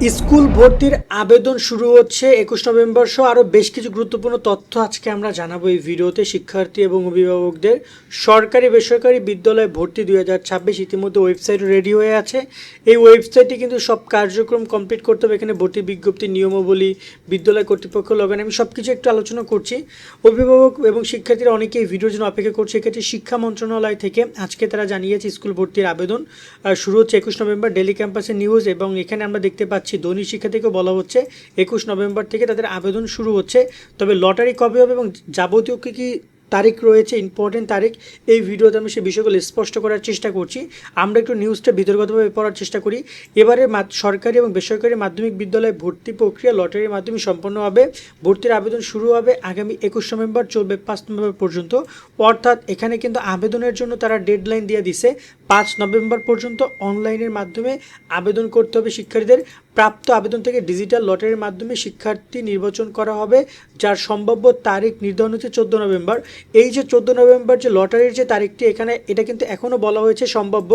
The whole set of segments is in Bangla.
স্কুল ভর্তির আবেদন শুরু হচ্ছে একুশ নভেম্বর সহ আরও বেশ কিছু গুরুত্বপূর্ণ তথ্য আজকে আমরা জানাব এই ভিডিওতে। শিক্ষার্থী এবং অভিভাবকদের সরকারি বেসরকারি বিদ্যালয়ে ভর্তি দুই হাজার ছাব্বিশ ইতিমধ্যে ওয়েবসাইট রেডি হয়ে আছে। এই ওয়েবসাইটে কিন্তু সব কার্যক্রম কমপ্লিট করতে হবে। এখানে ভর্তি বিজ্ঞপ্তি, নিয়মাবলী, বিদ্যালয় কর্তৃপক্ষ লগেন আমি সব কিছু একটু আলোচনা করছি। অভিভাবক এবং শিক্ষার্থীরা অনেকেই এই ভিডিওর জন্য অপেক্ষা করছে। এক্ষেত্রে শিক্ষা মন্ত্রণালয় থেকে আজকে তারা জানিয়েছে, স্কুল ভর্তির আবেদন শুরু হচ্ছে একুশ নভেম্বর। ডেলি ক্যাম্পাসের নিউজ এবং এখানে আমরা দেখতে পাচ্ছি দৈনিক শিক্ষা থেকে বলা হচ্ছে, একুশ নভেম্বর থেকে তাদের আবেদন শুরু হচ্ছে। তবে লটারি কবে হবে এবং যাবতীয় কী কী তারিখ রয়েছে ইম্পর্টেন্ট তারিখ, এই ভিডিওতে আমি সেই বিষয়গুলো স্পষ্ট করার চেষ্টা করছি। আমরা একটু নিউজটা বিতর্কতভাবে পড়ার চেষ্টা করি। এবারে সরকারি এবং বেসরকারি মাধ্যমিক বিদ্যালয়ে ভর্তি প্রক্রিয়া লটারির মাধ্যমে সম্পন্ন হবে। ভর্তির আবেদন শুরু হবে আগামী একুশ নভেম্বর, চলবে পাঁচ নভেম্বর পর্যন্ত। অর্থাৎ এখানে কিন্তু আবেদনের জন্য তারা ডেডলাইন দিয়ে দিছে। পাঁচ নভেম্বর পর্যন্ত অনলাইনের মাধ্যমে আবেদন করতে হবে শিক্ষার্থীদের। প্রাপ্ত আবেদন থেকে ডিজিটাল লটারির মাধ্যমে শিক্ষার্থী নির্বাচন করা হবে, যার সম্ভাব্য তারিখ নির্ধারণ হচ্ছে চোদ্দ নভেম্বর। এই যে চোদ্দ নভেম্বর যে লটারির যে তারিখটি, এখানে এটা কিন্তু এখনও বলা হয়েছে সম্ভাব্য।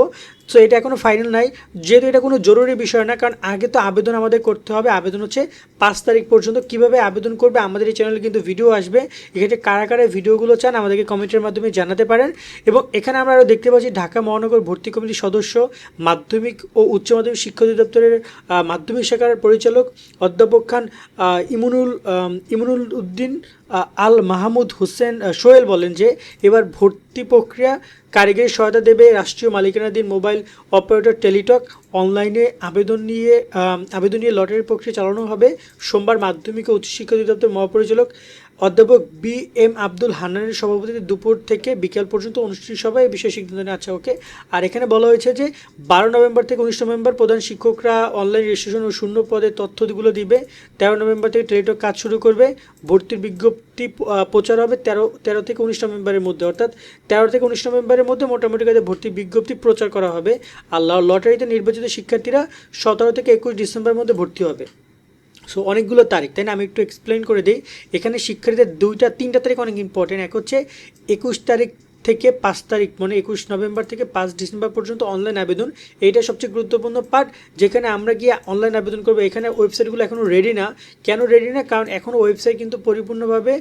সো এটা এখনও ফাইনাল নাই। যেহেতু এটা কোনো জরুরি বিষয় না, কারণ আগে তো আবেদন আমাদের করতে হবে। আবেদন হচ্ছে পাঁচ তারিখ পর্যন্ত। কীভাবে আবেদন করবে আমাদের এই চ্যানেলে কিন্তু ভিডিও আসবে। এক্ষেত্রে কারা কারা ভিডিওগুলো চান আমাদেরকে কমেন্টের মাধ্যমে জানাতে পারেন। এবং এখানে আমরা আরও দেখতে পাচ্ছি ঢাকা মহানগর ভর্তি কমিটির সদস্য, মাধ্যমিক ও উচ্চ মাধ্যমিক শিক্ষা অধিদপ্তরের মাধ্যমিক শাখার পরিচালক অধ্যাপক খান ইমুনুল ইমুনুল উদ্দিন আল মাহমুদ হোসেন সোহেল বলেন যে, এবার ভর্তি প্রক্রিয়া কারিগরি সহায়তা দেবে রাষ্ট্রীয় মালিকানাধীন মোবাইল অপারেটর টেলিটক। অনলাইনে আবেদন নিয়ে আবেদন নিয়ে লটারির প্রক্রিয়া চালানো হবে। সোমবার মাধ্যমিক ও উচ্চশিক্ষা অধিদপ্তর মহাপরিচালক অধ্যাপক বি এম আব্দুল হান্নানের সভাপতিতে দুপুর থেকে বিকেল পর্যন্ত অনুষ্ঠিত সভায় এই বিষয়ে সিদ্ধান্ত নেওয়া আচ্ছা ওকে। আর এখানে বলা হয়েছে যে, বারো নভেম্বর থেকে উনিশ নভেম্বর প্রধান শিক্ষকরা অনলাইন রেজিস্ট্রেশন ও শূন্য পদের তথ্যগুলো দিবে। তেরো নভেম্বর থেকে টেলিটক কাজ শুরু করবে। ভর্তির বিজ্ঞপ্তি প্রচার হবে তেরো তেরো থেকে উনিশ নভেম্বরের মধ্যে। অর্থাৎ তেরো থেকে উনিশ নভেম্বরের মধ্যে মোটামুটি কাজে ভর্তি বিজ্ঞপ্তি প্রচার করা হবে। আর লটারিতে নির্বাচিত শিক্ষার্থীরা সতেরো থেকে একুশ ডিসেম্বরের মধ্যে ভর্তি হবে। সো অনেকগুলো তারিখ, তাই না? আমি একটু এক্সপ্লেন করে দিই। এখানে শিক্ষার্থীদের দুইটা, তিনটা তারিখ অনেক ইম্পর্টেন্ট এক হচ্ছে একুশ তারিখ থেকে পাঁচ তারিখ মানে একুশ নভেম্বর থেকে পাঁচ ডিসেম্বর পর্যন্ত অনলাইন আবেদন। এইটা সবচেয়ে গুরুত্বপূর্ণ পার্ট যেখানে আমরা গিয়ে অনলাইন আবেদন করব। এখানে ওয়েবসাইটগুলো এখনও রেডি না। কেন রেডি না? কারণ এখনও ওয়েবসাইট কিন্তু পরিপূর্ণভাবে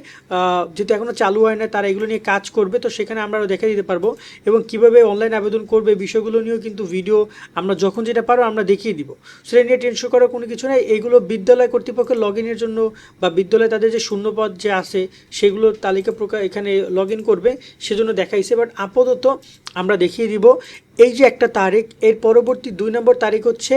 যেহেতু এখনও চালু হয় না, তারা এগুলো নিয়ে কাজ করবে। তো সেখানে আমরা দেখা দিতে পারব। এবং কীভাবে অনলাইন আবেদন করবে, বিষয়গুলো নিয়েও কিন্তু ভিডিও আমরা যখন যেটা পারো আমরা দেখিয়ে দিব। সেটা নিয়ে টেনশন করার কোনো কিছু নাই। এইগুলো বিদ্যালয় কর্তৃপক্ষের লগ ইনের জন্য বা বিদ্যালয়ে তাদের যে শূন্যপদ যে আছে, সেগুলো তালিকা প্রকার এখানে লগ ইন করবে। সেজন্য দেখাইছে বাট আপাতত আমরা দেখিয়ে দিব। এই যে একটা তারিখ, এর পরবর্তী দুই নম্বর তারিখ হচ্ছে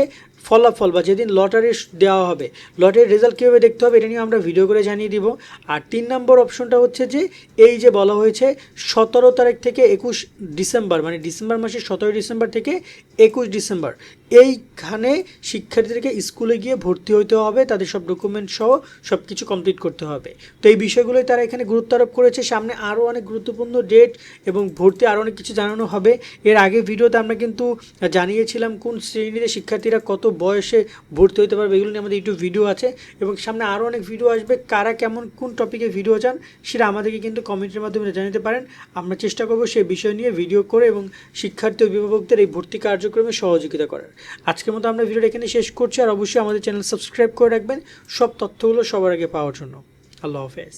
ফলাফল বা যেদিন লটারি দেওয়া হবে, লটারির রেজাল্ট কীভাবে দেখতে হবে এটা নিয়ে আমরা ভিডিও করে জানিয়ে দিব। আর তিন নম্বর অপশনটা হচ্ছে যে, এই যে বলা হয়েছে, সতেরো তারিখ থেকে একুশ ডিসেম্বর মানে ডিসেম্বর মাসের সতেরো ডিসেম্বর থেকে একুশ ডিসেম্বর, এইখানে শিক্ষার্থীদেরকে স্কুলে গিয়ে ভর্তি হতে হবে, তাদের সব ডকুমেন্ট সহ সব কিছু কমপ্লিট করতে হবে। তো এই বিষয়গুলোই তারা এখানে গুরুত্ব আরোপ করেছে। সামনে আরও অনেক গুরুত্বপূর্ণ ডেট এবং ভর্তি আরও অনেক কিছু জানানো হবে। এর আগে ভিডিওতে আমরা কিন্তু জানিয়েছিলাম কোন শ্রেণীতে শিক্ষার্থীরা কত বয়সে ভর্তি হতে পারবে, এগুলো নিয়ে আমাদের ইউটিউব ভিডিও আছে। এবং সামনে আরও অনেক ভিডিও আসবে, কারা কেমন, কোন টপিকে ভিডিও চান, সেটা আমাদেরকে কিন্তু কমেন্টের মাধ্যমে জানাতে পারেন। আমরা চেষ্টা করব সেই বিষয় নিয়ে ভিডিও করে এবং শিক্ষার্থী অভিভাবকদের এই ভর্তি কার্যক্রমে সহযোগিতা করার। আজকের মতো আমরা ভিডিওটা এখানে শেষ করছি, আর অবশ্যই আমাদের চ্যানেল সাবস্ক্রাইব করে রাখবেন। সব তথ্যগুলো সবার আগে পাওয়ার জন্য। আল্লাহ হাফেজ।